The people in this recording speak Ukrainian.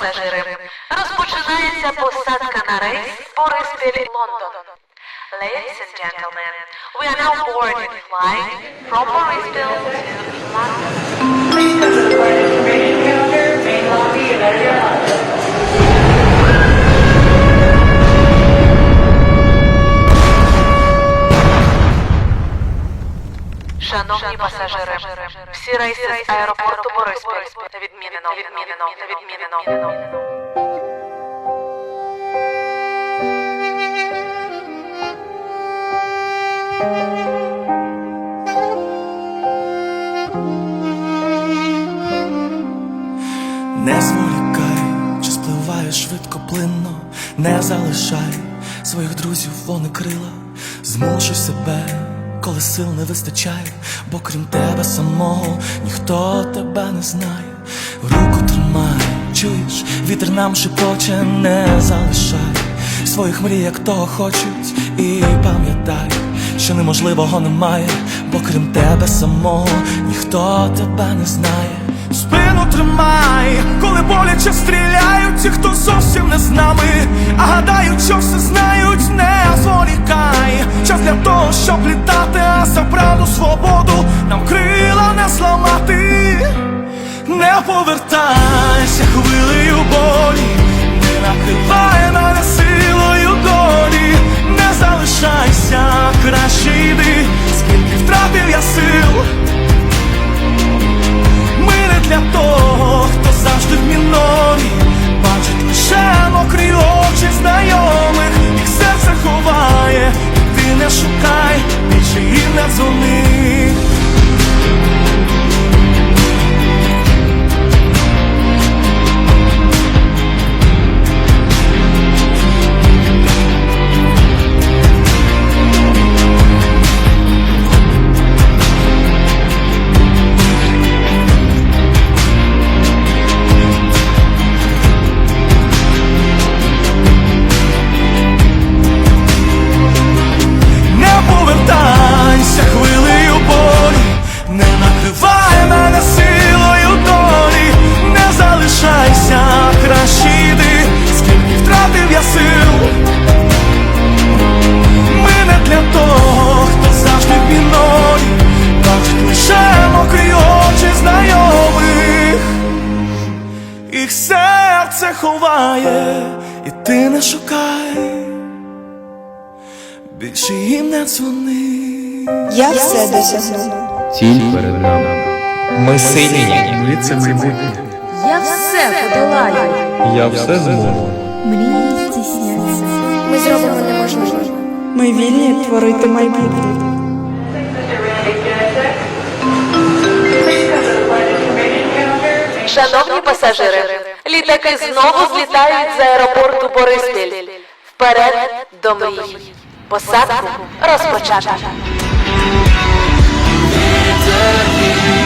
Розпочинається посадка на рейс Бориспіль Лондон. Ladies and gentlemen, we are now boarding flight from Boryspil to London. Please come to the flight information counter, main lobby, and Шановні пасажири, всі рейси з аеропорту Бориспіль відмінено, відмінено, відмінено. Не зволікай, час спливає швидко плинно, не залишай своїх друзів, вони крила, змушуй себе, коли сил не вистачає, бо крім тебе самого ніхто тебе не знає. Руку тримай, чуєш, вітер нам шепоче, не залишай своїх мрій, як того хочуть, і пам'ятай, що неможливого немає, бо крім тебе самого ніхто тебе не знає. Спину тримай, коли боляче стріляють, ті, хто зовсім не з нами, Повертайся хвилею болі, не накривай мене силою долі, не залишайся, краще йди, скільки втратив я сил. Ми не для того, хто завжди в мінорі. Бачить лише мокрі очі знайомих, їх серце ховає, і ти не шукай, їм не дзвони. Ховає, і ти не шукай. Більше їм не дзвони. Я все досягну. Ціль перед нами. Ми сильні. Ми це майбутнє. Я все подолаю. Я все зможу. Мрії здійсняться. Ми зробимо неможливе. Ми вільні творити майбутнє. Шановні пасажири, літаки знову злітають з аеропорту Бористиль. Вперед до мрій. Посадку розпочато. Вітер